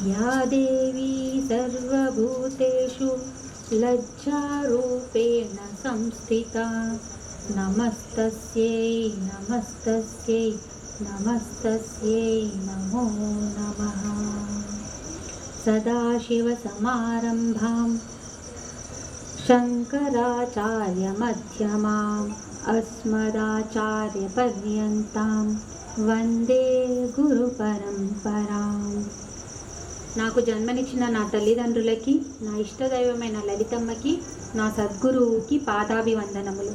या देवी सर्वभूतेषु लज्जारूपेण संस्थिता, नमस्तस्यै नमस्तस्यै नमस्तस्यै नमो नमः। सदाशिवसमारम्भां शङ्कराचार्यमध्यमाम् अस्मदाचार्यपर्यन्तां वंदे गुरुपरम्पराम्। నాకు జన్మనిచ్చిన నా తల్లిదండ్రులకి నా ఇష్టదైవమైన లలితమ్మకి నా సద్గురువుకి పాదాభివందనములు.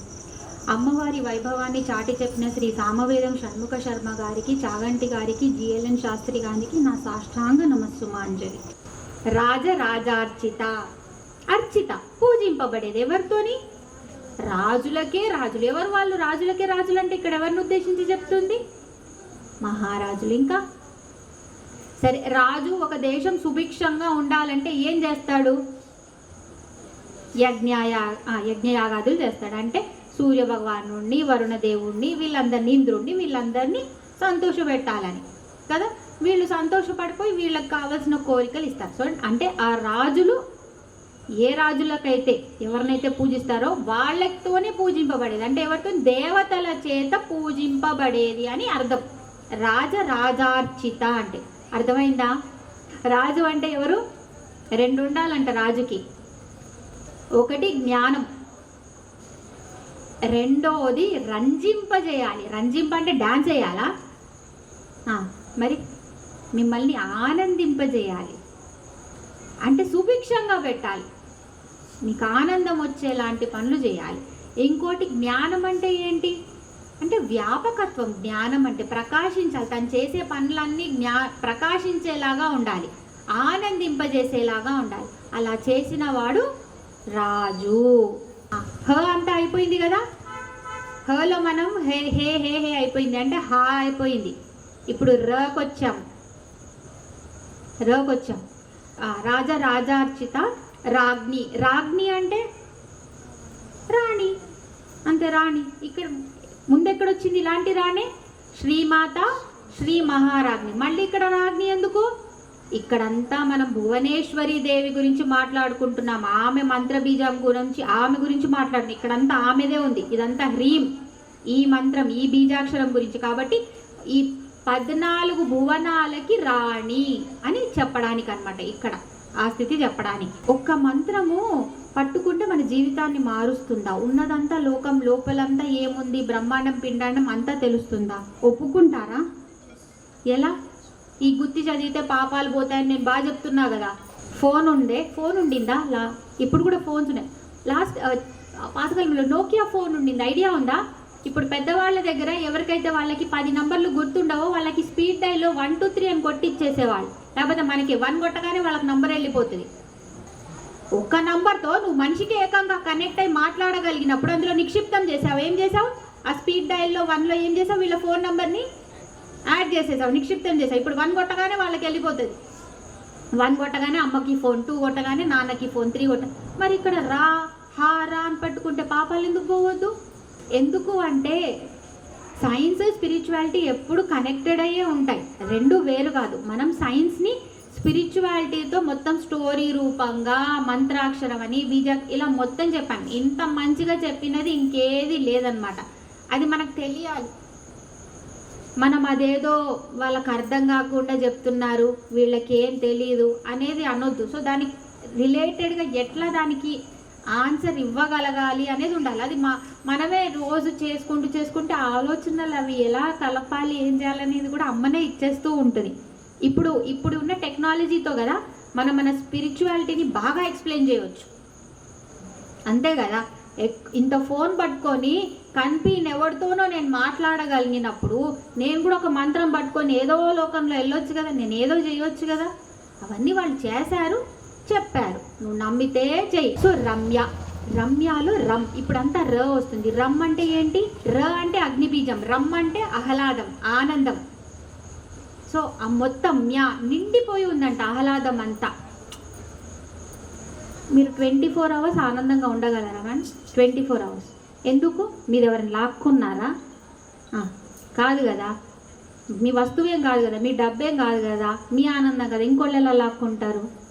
అమ్మవారి వైభవాన్ని చాటి చెప్పిన శ్రీ సామవేదం షణ్ముఖ శర్మ గారికి చాగంటి గారికి జిఎల్ఎన్ శాస్త్రి గారికి నా సాష్టాంగ నమస్సుమాంజలి. రాజరాజార్చిత అర్చిత పూజింపబడేది ఎవరితోని? రాజులకే రాజులు. ఎవరు వాళ్ళు రాజులకే రాజులు అంటే ఇక్కడ ఎవరిని ఉద్దేశించి చెప్తుంది? మహారాజులు ఇంకా సరే రాజు ఒక దేశం సుభిక్షంగా ఉండాలంటే ఏం చేస్తాడు? యజ్ఞయా యజ్ఞయాగాదులు చేస్తాడు. అంటే సూర్య భగవానుడిని వరుణ దేవుణ్ణి వీళ్ళందరినీ ఇంద్రుణ్ణి వీళ్ళందరినీ సంతోషపెట్టాలని. కదా? వీళ్ళు సంతోషపడిపోయి వీళ్ళకి కావాల్సిన కోరికలు ఇస్తారు. సో అంటే ఆ రాజులు ఏ రాజులకైతే ఎవరినైతే పూజిస్తారో వాళ్ళతోనే పూజింపబడేది. అంటే ఎవరితో? దేవతల చేత పూజింపబడేది అని అర్థం. రాజ రాజార్చిత అంటే. అర్థమైందా? రాజు అంటే ఎవరు? రెండు ఉండాలంట రాజుకి. ఒకటి జ్ఞానం. రెండోది రంజింపజేయాలి. రంజింప అంటే డాన్స్ చేయాలా? మరి మిమ్మల్ని ఆనందింపజేయాలి. అంటే సుభిక్షంగా పెట్టాలి. నీకు ఆనందం వచ్చేలాంటి పనులు చేయాలి. ఇంకోటి జ్ఞానం అంటే ఏంటి? అంటే వ్యాపకత్వం జ్ఞానం అంటే ప్రకాశించాలి. తను చేసే పనులన్నీ జ్ఞా ప్రకాశించేలాగా ఉండాలి. ఆనందింపజేసేలాగా ఉండాలి. అలా చేసిన వాడు రాజు హ అంతా అయిపోయింది కదా? హలో మనం హే హే హే హే అయిపోయింది. అంటే హా అయిపోయింది. ఇప్పుడు రకొచ్చాం. రకొచ్చాం. ఆ, రాజ రాజార్చిత రాజ్ఞి. రాజ్ఞి అంటే రాణి. అంతే రాణి. ఇక్కడ ముందెక్కడొచ్చింది ఇలాంటి రాణి? శ్రీమాత శ్రీ మహారాజ్ని. మళ్ళీ ఇక్కడ రాజ్ని ఎందుకు? ఇక్కడంతా మనం భువనేశ్వరి దేవి గురించి మాట్లాడుకుంటున్నాం. ఆమె మంత్రబీజం గురించి ఆమె గురించి మాట్లాడుతున్నాం. ఇక్కడంతా ఆమెదే ఉంది. ఇదంతా హ్రీం. ఈ మంత్రం ఈ బీజాక్షరం గురించి. కాబట్టి ఈ పద్నాలుగు భువనాలకి రాణి అని చెప్పడానికి అనమాట ఇక్కడ. ఆ స్థితి చెప్పడానికి. ఒక్క మంత్రము పట్టుకుంటే మన జీవితాన్ని మారుస్తుందా? ఉన్నదంతా లోకం లోపలంతా ఏముంది? బ్రహ్మాండం పిండాండం అంతా తెలుస్తుందా? ఒప్పుకుంటారా? ఎలా? ఈ గుత్తి చదివితే పాపాలు పోతాయని నేను బాగా చెప్తున్నా కదా. ఫోన్ ఉండే. ఫోన్ ఉండిందా? లా ఇప్పుడు కూడా ఫోన్స్ ఉన్నాయి. లాస్ట్ పాతకాలంలో నోకియా ఫోన్ ఉండింది. ఐడియా ఉందా? ఇప్పుడు పెద్దవాళ్ళ దగ్గర ఎవరికైతే వాళ్ళకి పది నంబర్లు గుర్తుండవో వాళ్ళకి స్పీడ్ డైలో వన్ టూ త్రీ అని కొట్టిచ్చేసేవాళ్ళు. లేకపోతే మనకి వన్ కొట్టగానే వాళ్ళకి నంబర్ వెళ్ళిపోతుంది. ఒక్క నంబర్తో నువ్వు మనిషికి ఏకంగా కనెక్ట్ అయి మాట్లాడగలిగినప్పుడు అందులో నిక్షిప్తం చేసావు. ఏం చేసావు? ఆ స్పీడ్ డైల్లో వన్లో ఏం చేసావు? వీళ్ళ ఫోన్ నెంబర్ని యాడ్ చేసేసావు నిక్షిప్తం చేసావు. ఇప్పుడు వన్ కొట్టగానే వాళ్ళకి వెళ్ళిపోతుంది. వన్ కొట్టగానే అమ్మకి ఫోన్ టూ కొట్టగానే నాన్నకి ఫోన్ త్రీ కొట్ట. మరి ఇక్కడ రా హా రా అని పట్టుకుంటే పాపాలు ఎందుకు పోవద్దు? ఎందుకు అంటే సైన్స్ స్పిరిచువాలిటీ ఎప్పుడు కనెక్టెడ్ అయ్యే ఉంటాయి. రెండు వేరు కాదు. మనం సైన్స్ని స్పిరిచువాలిటీతో మొత్తం స్టోరీ రూపంగా మంత్రాక్షరం అని బీజ ఇలా మొత్తం చెప్పాను ఇంత మంచిగా చెప్పినది ఇంకేది లేదనమాట అది మనకు తెలియాలి. మనం అదేదో వాళ్ళకి అర్థం కాకుండా చెప్తున్నారు వీళ్ళకి ఏం తెలియదు అనేది అనొద్దు. సో దానికి రిలేటెడ్గా ఎట్లా దానికి ఆన్సర్ ఇవ్వగలగాలి అనేది ఉండాలి. అది మా మనమే రోజు చేసుకుంటూ చేసుకుంటే ఆలోచనలు అవి ఎలా కలపాలి ఏం చేయాలనేది కూడా అమ్మనే ఇచ్చేస్తూ ఉంటుంది. ఇప్పుడు ఇప్పుడు ఉన్న టెక్నాలజీతో కదా మనం మన స్పిరిచువాలిటీని బాగా ఎక్స్ప్లెయిన్ చేయవచ్చు. అంతే కదా? ఎక్- ఇంత ఫోన్ పట్టుకొని కనిపిన ఎవరితోనో నేను మాట్లాడగలిగినప్పుడు నేను కూడా ఒక మంత్రం పట్టుకొని ఏదో లోకంలో వెళ్ళొచ్చు కదా నేను ఏదో చేయొచ్చు కదా? అవన్నీ వాళ్ళు చేశారు. చెప్పారు నువ్వు నమ్మితే చెయ్యి. సో రమ్య. రమ్యాలో రమ్. ఇప్పుడంతా ర వస్తుంది. రమ్ అంటే ఏంటి? ర అంటే అగ్నిబీజం. రమ్ అంటే ఆహ్లాదం ఆనందం. సో ఆ మొత్తం మ్యా నిండిపోయి ఉందంట ఆహ్లాదం అంతా. మీరు ట్వంటీ ఫోర్ అవర్స్ ఆనందంగా ఉండగలరా మ్యామ్? Twenty four hours. ఎందుకు? మీరు ఎవరిని లాక్కున్నారా కాదు కదా. మీ వస్తువేం కాదు కదా. మీ డబ్బేం కాదు కదా. మీ ఆనందం కదా. ఇంకోళ్ళు ఎలా లాక్కుంటారు?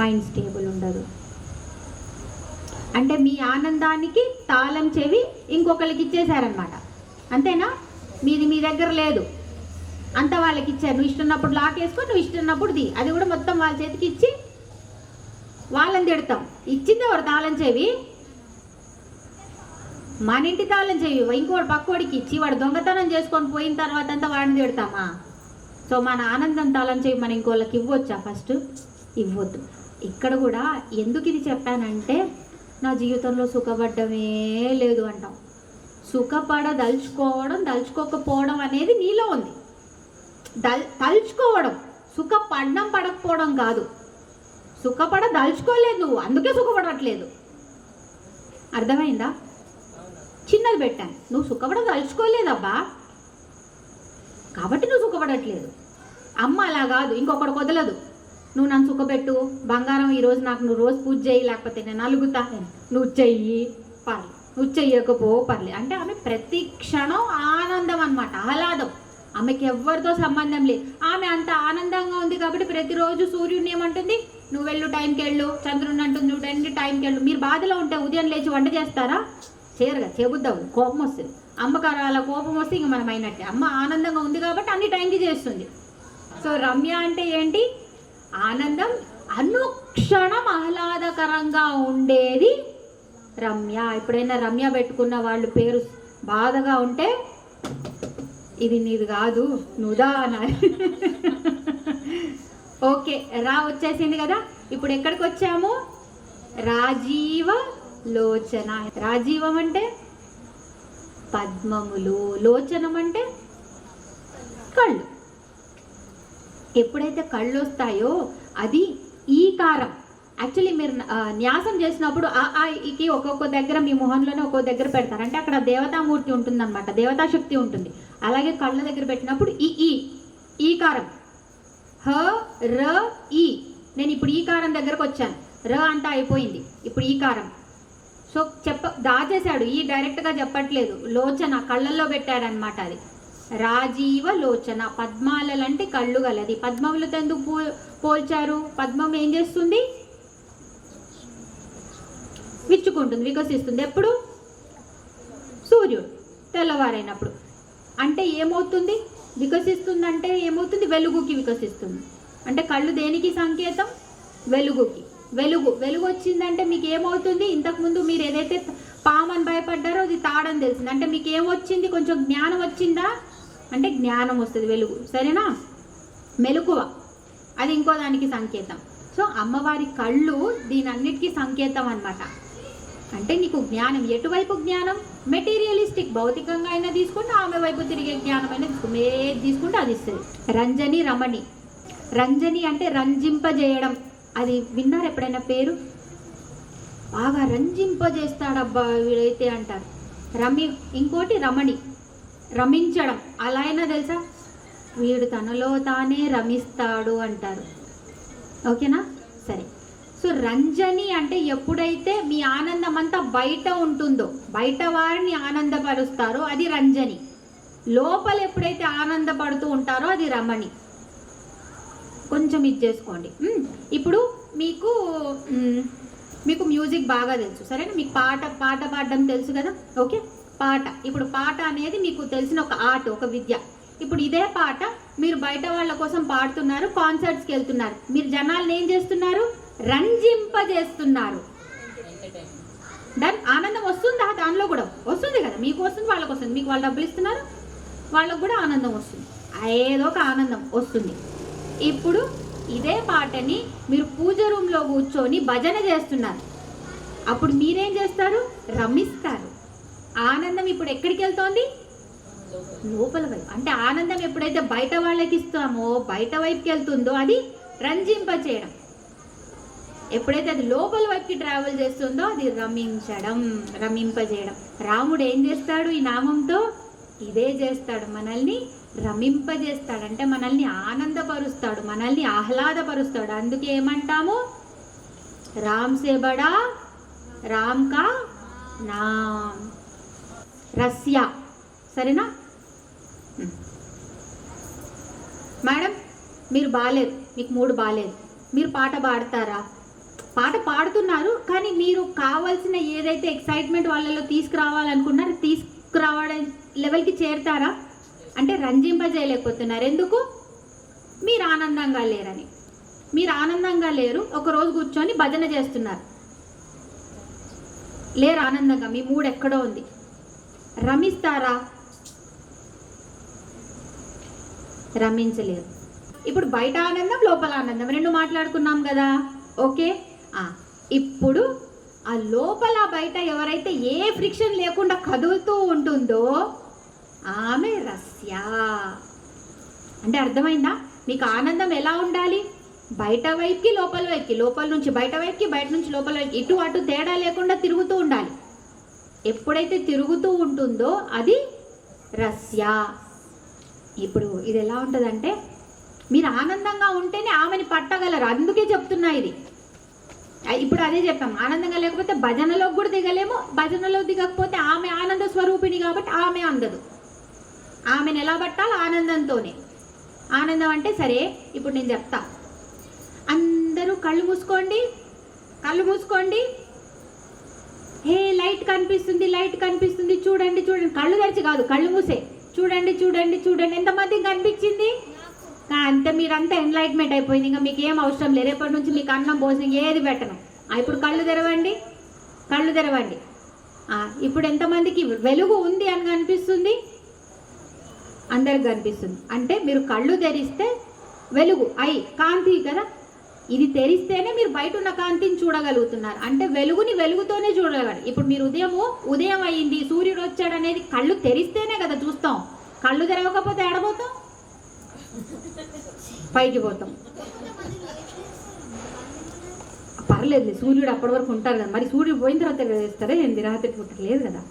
మైండ్ స్టేబుల్ ఉండదు. అంటే మీ ఆనందానికి తాళం చెవి ఇంకొకరికి ఇచ్చేశారనమాట అంతేనా? మీది మీ దగ్గర లేదు. అంత వాళ్ళకి ఇచ్చారు. నువ్వు ఇష్టన్నప్పుడు లాకేసుకో నువ్వు ఇష్టన్నప్పుడు ది అది కూడా మొత్తం వాళ్ళ చేతికి ఇచ్చి వాళ్ళని తిడతాం. ఇచ్చింది ఎవరు? తాళం చెవి? మన ఇంటి తాళం చెవి. ఇంకోటి పక్కోడికి ఇచ్చి వాడు దొంగతనం చేసుకొని పోయిన తర్వాత అంతా వాడిని తిడతామా? సో మన ఆనందం తలంచి మనం ఇంకోళ్ళకి ఇవ్వచ్చా ఫస్ట్? ఇవ్వద్దు. ఇక్కడ కూడా ఎందుకు ఇది చెప్పానంటే నా జీవితంలో సుఖపడ్డమే లేదు అంటాం. సుఖపడ దలుచుకోవడం దలుచుకోకపోవడం అనేది నీలో ఉంది. దల్ తలుచుకోవడం సుఖపడడం పడకపోవడం కాదు. సుఖపడ దలుచుకోలేదు నువ్వు అందుకే సుఖపడట్లేదు. అర్థమైందా? చిన్నది పెట్టాను. నువ్వు సుఖపడ దలుచుకోలేదబ్బా. కాబట్టి నువ్వు సుఖపడట్లేదు. అమ్మ అలా కాదు ఇంకొకటి వదలదు నువ్వు నన్ను సుఖపెట్టు బంగారం ఈరోజు నాకు నువ్వు రోజు పూజ చేయి లేకపోతే నేను అలుగుతా నువ్వు చెయ్యి పర్లే. నువ్వు చెయ్యకపో పర్లే. అంటే ఆమె ప్రతి క్షణం ఆనందం అన్నమాట ఆహ్లాదం. ఆమెకి ఎవరితో సంబంధం లేదు. ఆమె అంత ఆనందంగా ఉంది కాబట్టి ప్రతిరోజు సూర్యుడిని ఏమంటుంది? నువ్వు వెళ్ళు టైంకి వెళ్ళు. చంద్రుని అంటుంది నువ్వు టైంకి వెళ్ళు. మీరు బాధలో ఉంటే ఉదయం లేచి వంట చేస్తారా? చేయరుగా చేబుద్దావు కోపం వస్తుంది. అమ్మకారు అలా కోపం వస్తే ఇంక మనం అయినట్టే అమ్మ ఆనందంగా ఉంది కాబట్టి అన్ని టైంకి చేస్తుంది. సో రమ్య అంటే ఏంటి? ఆనందం అనుక్షణం ఆహ్లాదకరంగా ఉండేది రమ్య. ఎప్పుడైనా రమ్య పెట్టుకున్న వాళ్ళు పేరు బాధగా ఉంటే ఇది నీది కాదు నుదా అనాలి ఓకే రా వచ్చేసింది కదా. ఇప్పుడు ఎక్కడికి వచ్చాము? రాజీవ లోచన. రాజీవం అంటే? పద్మములు. లోచనం అంటే కళ్ళు. ఎప్పుడైతే కళ్ళు వస్తాయో అది ఈ కారం యాక్చువల్లీ మీరు న్యాసం చేసినప్పుడు ఆ ఆ ఈకి ఒక్కొక్క దగ్గర మీ మొహంలోనే ఒక్కొక్క దగ్గర పెడతారు. అంటే అక్కడ దేవతామూర్తి ఉంటుందన్నమాట దేవతా శక్తి ఉంటుంది. అలాగే కళ్ళ దగ్గర పెట్టినప్పుడు ఈ ఈ ఈ కారం హ ర ఈ. నేను ఇప్పుడు ఈ కారం దగ్గరకు వచ్చాను. ర అంతా అయిపోయింది. ఇప్పుడు ఈ కారం సో చెప్ప దాచేశాడు. ఈ డైరెక్ట్గా చెప్పట్లేదు. లోచన కళ్ళల్లో పెట్టాడనమాట అది. రాజీవ లోచన. పద్మాలంటే కళ్ళు గలది. పద్మములతో ఎందుకు పో పోల్చారు? పద్మం ఏం చేస్తుంది? విచ్చుకుంటుంది వికసిస్తుంది. ఎప్పుడు? సూర్యుడు. తెల్లవారైనప్పుడు. అంటే ఏమవుతుంది? వికసిస్తుంది అంటే ఏమవుతుంది? వెలుగుకి వికసిస్తుంది. అంటే కళ్ళు దేనికి సంకేతం? వెలుగుకి. వెలుగు. వెలుగు వచ్చిందంటే మీకు ఏమవుతుంది ఇంతకుముందు మీరు ఏదైతే పామని భయపడ్డారో అది తాడని తెలిసింది. అంటే మీకు ఏమొచ్చింది కొంచెం జ్ఞానం వచ్చిందా? అంటే జ్ఞానం వస్తుంది వెలుగు. సరేనా? మెలకువ. అది ఇంకో దానికి సంకేతం. సో అమ్మవారి కళ్ళు దీని అన్నిటికీ సంకేతం అనమాట అంటే నీకు జ్ఞానం. ఎటువైపు జ్ఞానం? మెటీరియలిస్టిక్ భౌతికంగా అయినా తీసుకుంటే ఆమె వైపు తిరిగే జ్ఞానం అయినా తీసుకుంటే ఏది తీసుకుంటే అది ఇస్తుంది. రంజని రమణి. రంజని అంటే రంజింపజేయడం. అది విన్నారు ఎప్పుడైనా పేరు? బాగా రంజింపజేస్తాడబ్బా వీడైతే అంటారు. రమి ఇంకోటి రమణి. రమించడం. అలా అయినా తెలుసా? వీడు తనలో తానే రమిస్తాడు అంటారు. ఓకేనా? సరే. సో రంజని అంటే ఎప్పుడైతే మీ ఆనందం అంతా బయట ఉంటుందో బయట వారిని ఆనందపరుస్తారో అది రంజని. లోపల ఎప్పుడైతే ఆనందపడుతూ ఉంటారో అది రమణి. కొంచెం ఇది చేసుకోండి. ఇప్పుడు మీకు మీకు మ్యూజిక్ బాగా తెలుసు. సరేనా? మీకు పాట పాట పాడడం తెలుసు కదా? ఓకే? పాట. ఇప్పుడు పాట అనేది మీకు తెలిసిన ఒక ఆర్ట్ ఒక విద్య. ఇప్పుడు ఇదే పాట మీరు బయట వాళ్ళ కోసం పాడుతున్నారు కాన్సర్ట్స్కి వెళ్తున్నారు. మీరు జనాలను ఏం చేస్తున్నారు? రంజింపజేస్తున్నారు. దాని ఆనందం వస్తుందా? దానిలో కూడా వస్తుంది కదా? మీకు వస్తుంది వాళ్ళకి వస్తుంది. మీకు వాళ్ళు డబ్బులు ఇస్తున్నారు వాళ్ళకు కూడా ఆనందం వస్తుంది. ఏదో ఒక ఆనందం వస్తుంది. ఇప్పుడు ఇదే పాటని మీరు పూజ రూమ్లో కూర్చొని భజన చేస్తున్నారు. అప్పుడు మీరేం చేస్తారు? రమిస్తారు. ఆనందం ఇప్పుడు ఎక్కడికి వెళ్తోంది? లోపల వైపు. అంటే ఆనందం ఎప్పుడైతే బయట వాళ్ళకి ఇస్తామో బయట వైపుకి వెళ్తుందో అది రంజింప చేయడం ఎప్పుడైతే అది లోపల వైపుకి ట్రావెల్ చేస్తుందో అది రమించడం రమింపజేయడం. రాముడు ఏం చేస్తాడు ఈ నామంతో? ఇదే చేస్తాడు మనల్ని రమింపజేస్తాడు అంటే మనల్ని ఆనందపరుస్తాడు మనల్ని ఆహ్లాదపరుస్తాడు. అందుకే ఏమంటాము? రామ్ సే బడా రామ్ కా నామ్. రస్య. సరేనా? మేడం మీరు బాగాలేదు మీకు మూడు బాగాలేదు మీరు పాట పాడతారా? పాట పాడుతున్నారు కానీ మీరు కావాల్సిన ఏదైతే ఎక్సైట్మెంట్ వాళ్ళలో తీసుకురావాలనుకున్నారో తీసుకురావడం లెవెల్కి చేరుతారా? అంటే రంజింపజేయలేకపోతున్నారు. ఎందుకు? మీరు ఆనందంగా లేరని. మీరు ఆనందంగా లేరు ఒకరోజు కూర్చొని భజన చేస్తున్నారు. లేరు ఆనందంగా మీ మూడు ఎక్కడో ఉంది. రమిస్తారా? రమించలేరు ఇప్పుడు బయట ఆనందం లోపల ఆనందం. రెండు మాట్లాడుకున్నాం కదా. ఓకే? ఇప్పుడు ఆ లోపల బయట ఎవరైతే ఏ ఫ్రిక్షన్ లేకుండా కదులుతూ ఉంటుందో ఆమె రస్య. అంటే అర్థమైందా? మీకు ఆనందం ఎలా ఉండాలి? బయట వైపుకి లోపల వైపుకి లోపల నుంచి బయట వైపుకి బయట నుంచి లోపల వైపుకి ఇటు అటు తేడా లేకుండా తిరుగుతూ ఉండాలి. ఎప్పుడైతే తిరుగుతూ ఉంటుందో అది రస్య. ఇప్పుడు ఇది ఎలా ఉంటుందంటే మీరు ఆనందంగా ఉంటేనే ఆమెని పట్టగలరు. అందుకే చెప్తున్నా ఇది. ఇప్పుడు అదే చెప్పాం. ఆనందంగా లేకపోతే భజనలోకి కూడా దిగలేము. భజనలో దిగకపోతే ఆమె ఆనంద స్వరూపిణి కాబట్టి ఆమె అందదు. ఆమెను ఎలా పట్టాలి ఆనందంతోనే. ఆనందం అంటే సరే ఇప్పుడు నేను చెప్తా. అందరూ కళ్ళు మూసుకోండి కళ్ళు మూసుకోండి. హే లైట్ కనిపిస్తుంది లైట్ కనిపిస్తుంది చూడండి చూడండి. కళ్ళు తెరిచి కాదు కళ్ళు మూసే. చూడండి చూడండి చూడండి. ఎంతమందికి కనిపించింది? అంతే మీరంతా ఎన్లైట్మెంట్ అయిపోయింది. ఇంకా మీకు ఏం అవసరం లేదు. రేపటి నుంచి మీకు అన్నం భోజనం ఏది పెట్టను. ఇప్పుడు కళ్ళు తెరవండి కళ్ళు తెరవండి. ఇప్పుడు ఎంతమందికి వెలుగు ఉంది అని కనిపిస్తుంది? అందరికి కనిపిస్తుంది. అంటే మీరు కళ్ళు తెరిస్తే వెలుగు ఐ కాంతి కదా? ఇది తెరిస్తేనే మీరు బయట ఉన్న కాంతిని చూడగలుగుతున్నారు. అంటే వెలుగుని వెలుగుతోనే చూడగలరు. ఇప్పుడు మీరు ఉదయము ఉదయం అయ్యింది సూర్యుడు వచ్చాడు అనేది కళ్ళు తెరిస్తేనే కదా చూస్తాం. కళ్ళు తెరవకపోతే ఎడబోతాం పైకి పోతాం. పర్లేదు సూర్యుడు అప్పటి వరకు ఉంటారు కదా. మరి సూర్యుడు పోయిన తర్వాత వేస్తారా ఏంది? రాత్రి పూట లేదు కదా.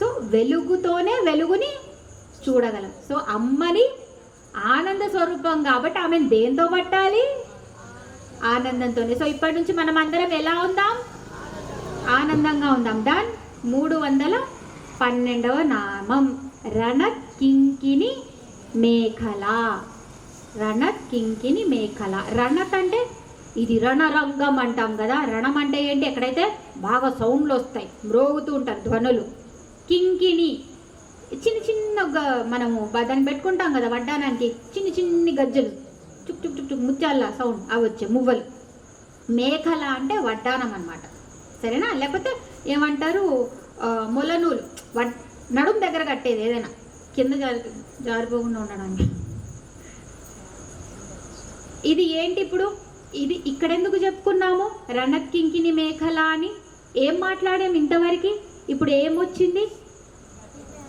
సో వెలుగుతోనే వెలుగుని చూడగలం. సో అమ్మని ఆనంద స్వరూపం కాబట్టి ఆమెను దేంతో పట్టాలి? ఆనందంతోనే. సో ఇప్పటి నుంచి మనం అందరం ఎలా ఉందాం? ఆనందంగా ఉందాం. డన్ మూడు వందల పన్నెండవ నామం. రణత్ కింకిని మేఖల. రణత్ కింకిని మేఖల. రణత్ అంటే ఇది రణరంగం అంటాం కదా. రణం అంటే ఏంటి? ఎక్కడైతే బాగా సౌండ్లు వస్తాయి మ్రోగుతూ ఉంటారు ధ్వనులు. కింకిని చిన్న చిన్న గ- మనము దాన్ని పెట్టుకుంటాం కదా వడ్డానానికి. చిన్ని చిన్ని గజ్జలు. చుక్ చుక్ చుక్ చుక్ ముత్యాల సౌండ్. అవి వచ్చే మువ్వలు. మేకల అంటే వడ్డానం అనమాట సరేనా? లేకపోతే ఏమంటారు మొలనూలు. వడ్ నడుము దగ్గర కట్టేది ఏదైనా. కింద జారి జారిపోకుండా ఉండడానికి. ఇది ఏంటి ఇప్పుడు? ఇది ఇక్కడెందుకు చెప్పుకున్నాము? రణత్ కింకిని మేఖల అని. ఏం మాట్లాడాము ఇంతవరకు? ఇప్పుడు ఏమొచ్చింది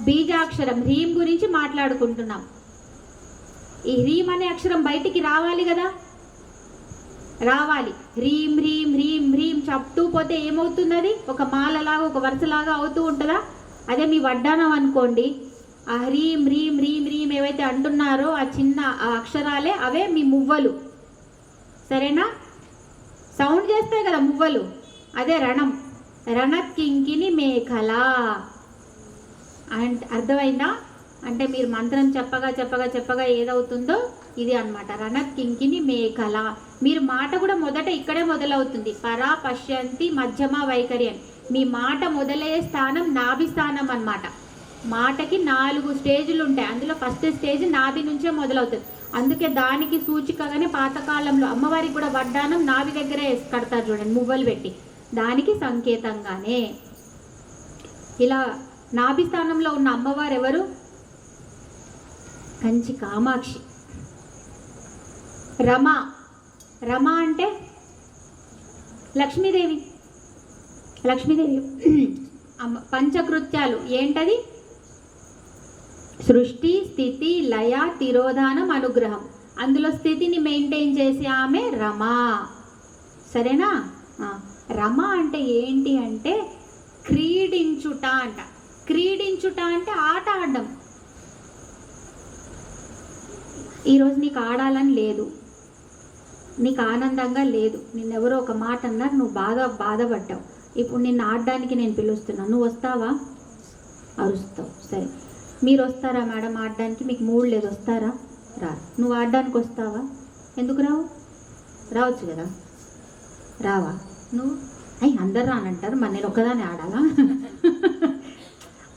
బీజాక్షరం హ్రీం గురించి మాట్లాడుకుంటున్నాం. ఈ హ్రీం అనే అక్షరం బయటికి రావాలి కదా? రావాలి. హ్రీం హ్రీం హ్రీం హ్రీం చెప్తూ పోతే ఏమవుతున్నది ఒక మాలలాగా ఒక వరుసలాగా అవుతూ ఉంటుందా? అదే మీ వడ్డానం అనుకోండి. ఆ హ్రీం హ్రీం హ్రీం హ్రీం ఏవైతే అంటున్నారో ఆ చిన్న ఆ అక్షరాలే అవే మీ మువ్వలు. సరేనా? సౌండ్ చేస్తాయి కదా మువ్వలు. అదే రణం. రణకింకిని మేఖలా అండ్ అర్థమైందా? అంటే మీరు మంత్రం చెప్పగా చెప్పగా చెప్పగా ఏదవుతుందో ఇది అన్నమాట. రణకింకిని కింకిని మీరు మాట కూడా మొదట ఇక్కడే మొదలవుతుంది. పరా పశ్యంతి మధ్యమ వైఖరి అని. మీ మాట మొదలయ్యే స్థానం నాభి స్థానం అన్నమాట. మాటకి నాలుగు స్టేజ్లు ఉంటాయి. అందులో ఫస్ట్ స్టేజ్ నాభి నుంచే మొదలవుతుంది. అందుకే దానికి సూచికగానే పాతకాలంలో అమ్మవారికి కూడా వడ్డానం నాభి దగ్గరే కడతారు చూడండి మువ్వలు పెట్టి. దానికి సంకేతంగానే. ఇలా నాభి స్థానంలో ఉన్న అమ్మవారు ఎవరు కంచి కామాక్షి. రమ. రమ అంటే లక్ష్మీదేవి. లక్ష్మీదేవి. అమ్మ పంచకృత్యాలు. ఏంటది? సృష్టి స్థితి లయ తిరోధానం అనుగ్రహం. అందులో స్థితిని మెయింటైన్ చేసే ఆమె రమ. సరేనా? రమ అంటే ఏంటి అంటే క్రీడించుట అంట. క్రీడించుట అంటే ఆట ఆడడం. ఈరోజు నీకు ఆడాలని లేదు. నీకు ఆనందంగా లేదు. నిన్నెవరో ఒక మాట అన్నారు నువ్వు బాగా బాధపడ్డావు. ఇప్పుడు నిన్ను ఆడడానికి నేను పిలుస్తున్నాను నువ్వు వస్తావా? అరుస్తావు. సరే. మీరు వస్తారా మేడం ఆడడానికి? మీకు మూడు లేదు. వస్తారా? రా నువ్వు ఆడడానికి వస్తావా? ఎందుకు రావు? రావచ్చు కదా. రావా? నువ్వు? అయ్యి అందరు రానంటారు. మరి నేను ఒక్కదాన్ని ఆడాలా?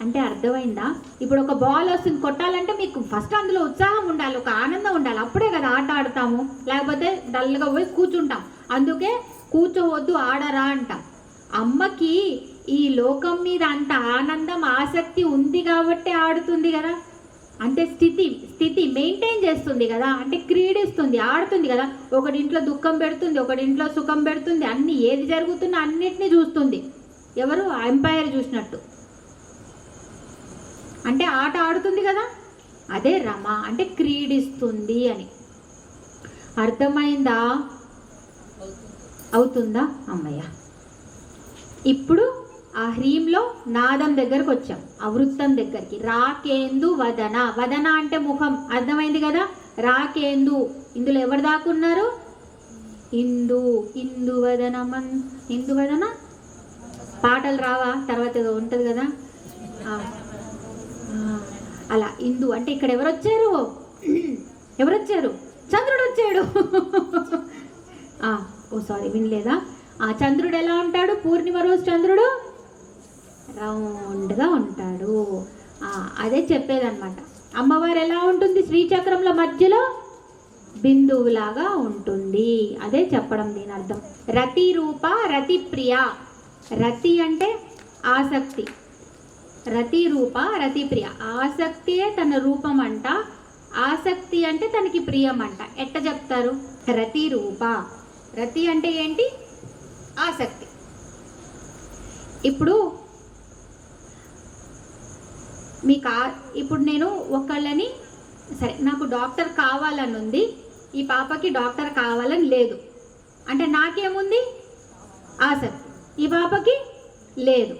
అంటే అర్థమైందా? ఇప్పుడు ఒక బాల్ వస్తుంది కొట్టాలంటే మీకు ఫస్ట్ అందులో ఉత్సాహం ఉండాలి ఒక ఆనందం ఉండాలి. అప్పుడే కదా ఆట ఆడతాము. లేకపోతే డల్గా పోయి కూర్చుంటాం. అందుకే కూర్చోవద్దు ఆడరా అంటాం. అమ్మకి ఈ లోకం మీద అంత ఆనందం ఆసక్తి ఉంది కాబట్టి ఆడుతుంది కదా. అంటే స్థితి స్థితి మెయింటైన్ చేస్తుంది కదా. అంటే క్రీడిస్తుంది ఆడుతుంది కదా. ఒకడింట్లో దుఃఖం పెడుతుంది ఒకడింట్లో సుఖం పెడుతుంది. అన్ని ఏది జరుగుతున్నా అన్నిటినీ చూస్తుంది. ఎవరు? ఎంపైర్ చూసినట్టు. అంటే ఆట ఆడుతుంది కదా? అదే రమ అంటే క్రీడిస్తుంది అని. అర్థమైందా? అవుతుందా? అమ్మయ్య. ఇప్పుడు ఆ హ్రీంలో నాదం దగ్గరకు వచ్చాం. ఆ వృత్తం దగ్గరికి. రాకేందు వదన. వదన అంటే ముఖం. అర్థమైంది కదా? రాకేందు. ఇందులో ఎవరు దాకున్నారు ఇందు. ఇందు వదనమన్. ఇందు వదన? పాటలు రావా? తర్వాత ఏదో ఉంటుంది కదా ఆ. ఆ, బిందు అంటే ఇక్కడ ఎవరొచ్చారు? ఎవరొచ్చారు? ఎవరు వచ్చారు చంద్రుడు వచ్చాడు ఓ సారీ వినలేదా? ఆ చంద్రుడు ఎలా ఉంటాడు? పూర్ణిమ రోజు చంద్రుడు రౌండ్గా ఉంటాడు. అదే చెప్పేదన్నమాట. అమ్మవారు ఎలా ఉంటుంది? శ్రీచక్రంలో మధ్యలో బిందువులాగా ఉంటుంది. అదే చెప్పడం దీని అర్థం రతి రూప రతి ప్రియ రతి అంటే ఆసక్తి. రతి రూప రతి ప్రియ ఆసక్తియే తన రూపం అంట ఆసక్తి అంటే తనకి ప్రియం అంట ఎట్ట చెప్తారు? రతి రూప రతి అంటే ఏంటి? ఆసక్తి. ఇప్పుడు మీకు ఇప్పుడు నేను ఒకళ్ళని సరే నాకు డాక్టర్ కావాలని ఉంది. ఈ పాపకి డాక్టర్ కావాలని లేదు. అంటే నాకేముంది? ఆసక్తి. ఈ పాపకి లేదు.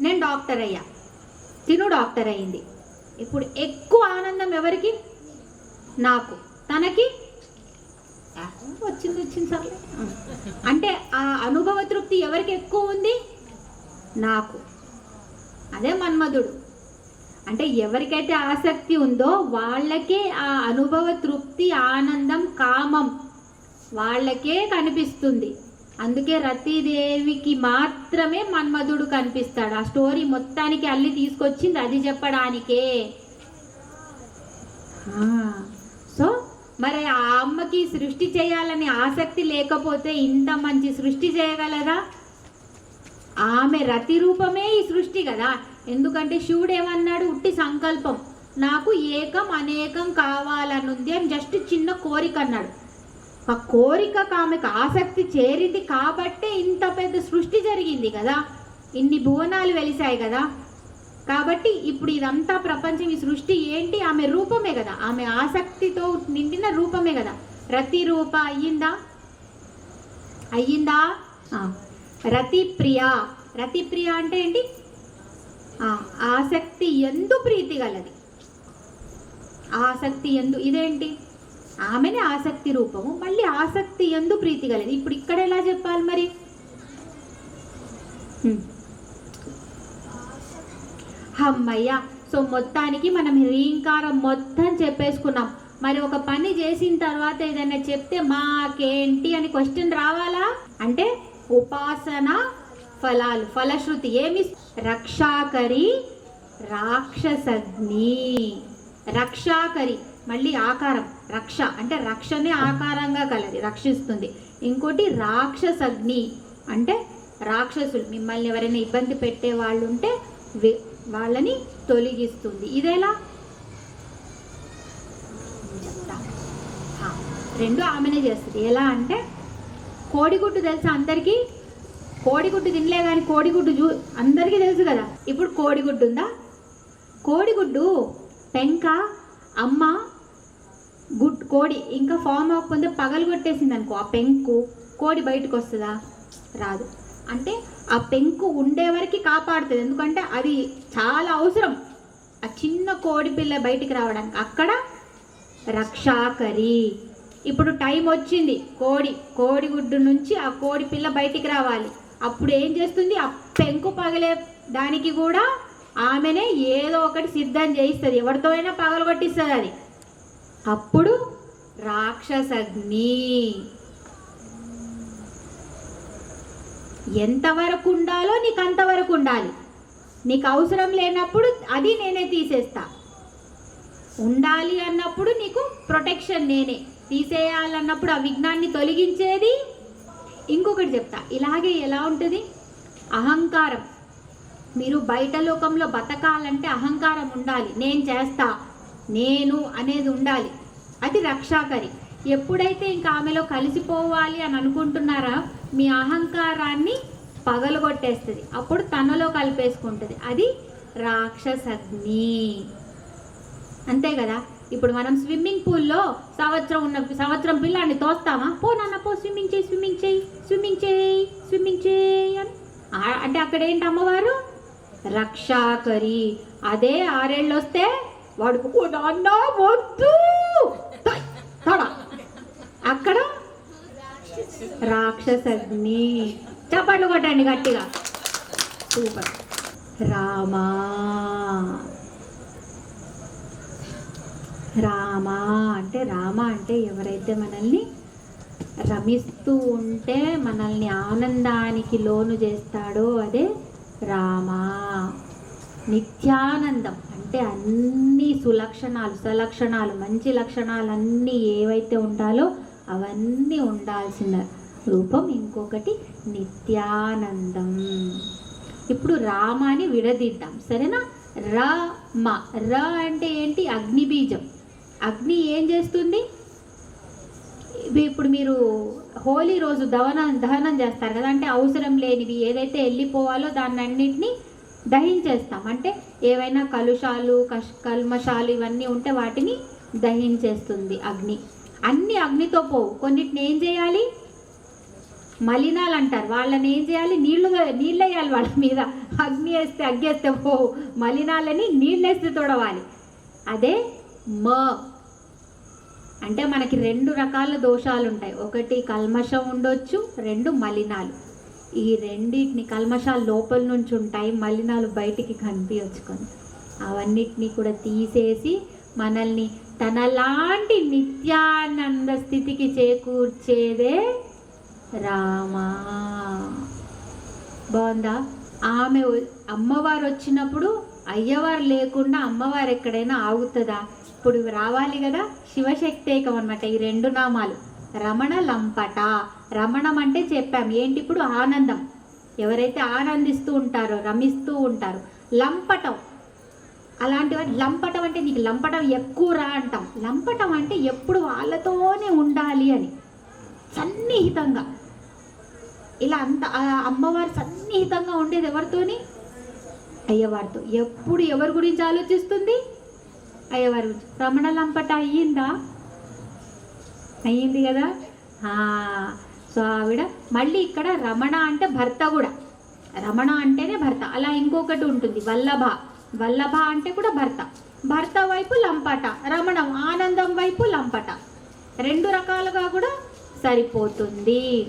నేను డాక్టర్ అయ్యా. తిను డాక్టర్ అయింది. ఇప్పుడు ఎక్కువ ఆనందం ఎవరికి? నాకు. తనకి? వచ్చింది వచ్చింది సర్లే. అంటే ఆ అనుభవ తృప్తి ఎవరికి ఎక్కువ ఉంది? నాకు. అదే మన్మధుడు. అంటే ఎవరికైతే ఆసక్తి ఉందో వాళ్ళకే ఆ అనుభవ తృప్తి ఆనందం కామం వాళ్ళకే కనిపిస్తుంది. అందుకే రతీదేవికి మాత్రమే మన్మధుడు కనిపిస్తాడు. ఆ స్టోరీ మొత్తానికి అల్లి తీసుకొచ్చింది అది చెప్పడానికే. సో మరి ఆ అమ్మకి సృష్టి చేయాలని ఆసక్తి లేకపోతే ఇంత మంచి సృష్టి చేయగలదా? ఆమె రతి రూపమే ఈ సృష్టి కదా. ఎందుకంటే శివుడు ఏమన్నాడు ఉట్టి సంకల్పం. నాకు ఏకం అనేకం కావాలనుంది అని జస్ట్ చిన్న కోరిక అన్నాడు. ఆ కోరికకు ఆమెకు ఆసక్తి చేరింది కాబట్టే ఇంత పెద్ద సృష్టి జరిగింది కదా. ఇన్ని భువనాలు వెలిసాయి కదా. కాబట్టి ఇప్పుడు ఇదంతా ప్రపంచం ఈ సృష్టి ఏంటి? ఆమె రూపమే కదా. ఆమె ఆసక్తితో నిండిన రూపమే కదా. రతి రూప అయ్యిందా? అయ్యిందా. రతి ప్రియ రతి ప్రియ అంటే ఏంటి? ఆసక్తి ఎందు ప్రీతి గలది. ఆసక్తి ఎందు ఇదేంటి? ఆమెనే ఆసక్తి రూపము మళ్ళీ ఆసక్తి ఎందు ప్రీతి గలది ఇప్పుడు ఇక్కడ ఎలా చెప్పాలి మరి? అమ్మయ్య సో మొత్తానికి మనం రీంకారం మొత్తం చెప్పేసుకున్నాం. మరి ఒక పని చేసిన తర్వాత ఏదైనా చెప్తే మాకేంటి అని క్వశ్చన్ రావాలా? అంటే ఉపాసన ఫలాలు ఫలశ్రుతి ఏమి? రక్షాకరి రాక్షసగ్ని. రక్షాకరి. మళ్ళీ ఆకారం రక్ష. అంటే రక్షనే ఆకారంగా కలది రక్షిస్తుంది. ఇంకోటి రాక్షసగ్ని. అంటే రాక్షసులు. మిమ్మల్ని ఎవరైనా ఇబ్బంది పెట్టే వాళ్ళు ఉంటే వాళ్ళని తొలగిస్తుంది. ఇదేలా? చెప్తా. రెండు ఆమెనే చేస్తుంది. ఎలా అంటే కోడిగుడ్డు తెలుసా అందరికీ? కోడిగుడ్డు తినలే కానీ కోడిగుడ్డు చూ అందరికీ తెలుసు కదా. ఇప్పుడు కోడిగుడ్డు ఉందా? కోడిగుడ్డు పెంక అమ్మ గుడ్ కోడి ఇంకా ఫామ్ అవ్వకపోతే పగలు కొట్టేసింది అనుకో. ఆ పెంకు కోడి బయటకు వస్తుందా? రాదు. అంటే ఆ పెంకు ఉండే వరకు కాపాడుతుంది. ఎందుకంటే అది చాలా అవసరం. ఆ చిన్న కోడి పిల్ల బయటికి రావడానికి. అక్కడ రక్షాకరి. ఇప్పుడు టైం వచ్చింది. కోడి కోడిగుడ్డు నుంచి ఆ కోడి పిల్ల బయటికి రావాలి. అప్పుడు ఏం చేస్తుంది? ఆ పెంకు పగలే దానికి కూడా ఆమెనే ఏదో ఒకటి సిద్ధం చేయిస్తుంది. ఎవరితో అయినా పగలగొట్టిస్తుంది అది. అప్పుడు రాక్షసగ్ని. ఎంతవరకు ఉండాలో నీకు అంతవరకు ఉండాలి. నీకు అవసరం లేనప్పుడు అది నేనే తీసేస్తా. ఉండాలి అన్నప్పుడు నీకు ప్రొటెక్షన్ నేనే. తీసేయాలన్నప్పుడు ఆ విఘ్నాన్ని తొలగించేది ఇంకొకటి చెప్తా. ఇలాగే ఎలా ఉంటుంది? అహంకారం. మీరు బయట లోకంలో బతకాలంటే అహంకారం ఉండాలి. నేను చేస్తా. నేను అనేది ఉండాలి. అది రక్షాకరి. ఎప్పుడైతే ఇంకా ఆమెలో కలిసిపోవాలి అని అనుకుంటున్నారా మీ అహంకారాన్ని పగలగొట్టేస్తుంది. అప్పుడు తనలో కలిపేసుకుంటుంది. అది రాక్షసగ్ని. అంతే కదా? ఇప్పుడు మనం స్విమ్మింగ్ పూల్లో సంవత్సరం ఉన్న సంవత్సరం పిల్లాన్ని తోస్తామా? పో నాన్న పో స్విమ్మింగ్ చేయి స్విమ్మింగ్ చేయి స్విమ్మింగ్ చేయి స్విమ్మింగ్ చేయి అని. అంటే అక్కడ ఏంటి అమ్మవారు? రక్షాకరి. అదే ఆరేళ్ళు వస్తే వాడు నాన్న వద్దు! తడ." అక్కడ రాక్షసగ్ని చప్పట్లు కొట్టండి గట్టిగా. సూపర్. రామా. రామ అంటే రామ అంటే ఎవరైతే మనల్ని రమిస్తూ ఉంటే మనల్ని ఆనందానికి లోను చేస్తాడో అదే రామ. నిత్యానందం. అంటే అన్ని సులక్షణాలు సలక్షణాలు మంచి లక్షణాలు అన్నీ ఏవైతే ఉండాలో అవన్నీ ఉండాల్సిన రూపం ఇంకొకటి నిత్యానందం. ఇప్పుడు రామాని విడదీద్దాం. సరేనా? ర మ ర అంటే ఏంటి? అగ్ని బీజం అగ్ని ఏం చేస్తుంది? ఇవి ఇప్పుడు మీరు హోలీ రోజు దవనం దహనం చేస్తారు కదా అంటే అవసరం లేనివి ఏదైతే వెళ్ళిపోవాలో దాన్ని అన్నింటినీ దహించేస్తాం. అంటే ఏవైనా కలుషాలు కష్ కల్మషాలు ఇవన్నీ ఉంటే వాటిని దహించేస్తుంది అగ్ని. అన్ని అగ్నితో పోవు. కొన్నిటిని ఏం చేయాలి? మలినాలు అంటారు వాళ్ళని ఏం చేయాలి? నీళ్ళు నీళ్ళు వేయాలి వాళ్ళ మీద. అగ్ని వేస్తే అగ్గేస్తే పోవు. మలినాలని నీళ్ళు వేస్తే తొడవాలి. అదే మ. అంటే మనకి రెండు రకాల దోషాలు ఉంటాయి ఒకటి కల్మషం ఉండొచ్చు రెండు మలినాలు. ఈ రెండింటిని కల్మషాలు లోపల నుంచి ఉంటాయి మలినాలు బయటికి కనిపించుకొని అవన్నిటిని కూడా తీసేసి మనల్ని తనలాంటి నిత్యానంద స్థితికి చేకూర్చేదే రామా. బాగుందా? ఆమె అమ్మవారు వచ్చినప్పుడు అయ్యవారు లేకుండా అమ్మవారు ఎక్కడైనా ఆగుతుందా? ఇప్పుడు రావాలి కదా శివశక్తేకం అనమాట ఈ రెండు నామాలు. రమణ లంపట రమణం అంటే చెప్పాం. ఏంటి ఇప్పుడు ఆనందం? ఎవరైతే ఆనందిస్తూ ఉంటారో రమిస్తూ ఉంటారో లంపటం. అలాంటివన్నీ లంపటం అంటే నీకు లంపటం ఎక్కువ రా అంటాం. లంపటం అంటే ఎప్పుడు వాళ్ళతోనే ఉండాలి అని. సన్నిహితంగా. ఇలా అంత అమ్మవారు సన్నిహితంగా ఉండేది ఎవరితోని? అయ్యవారితో. ఎప్పుడు ఎవరి గురించి ఆలోచిస్తుంది? అయ్యవారి గురించి. రమణ లంపట అయ్యిందా? అయ్యింది కదా? సో ఆవిడ మళ్ళీ ఇక్కడ రమణ అంటే భర్త కూడా. రమణ అంటేనే భర్త. అలా ఇంకొకటి ఉంటుంది వల్లభ. వల్లభ అంటే కూడా భర్త. భర్త వైపు లంపట రమణం ఆనందం వైపు లంపట. రెండు రకాలుగా కూడా సరిపోతుంది.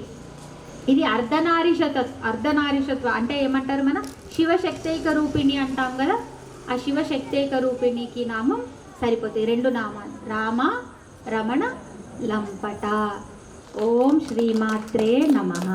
ఇది అర్ధనారీషత అర్ధనారీషత్వ అంటే ఏమంటారు మన? శివశక్తైక రూపిణి అంటాం కదా? ఆ శివశక్తైక రూపిణికి నామం సరిపోతుంది. రెండు నామాలు రామ రమణ లంపట. ఓం శ్రీమాత్రే నమః.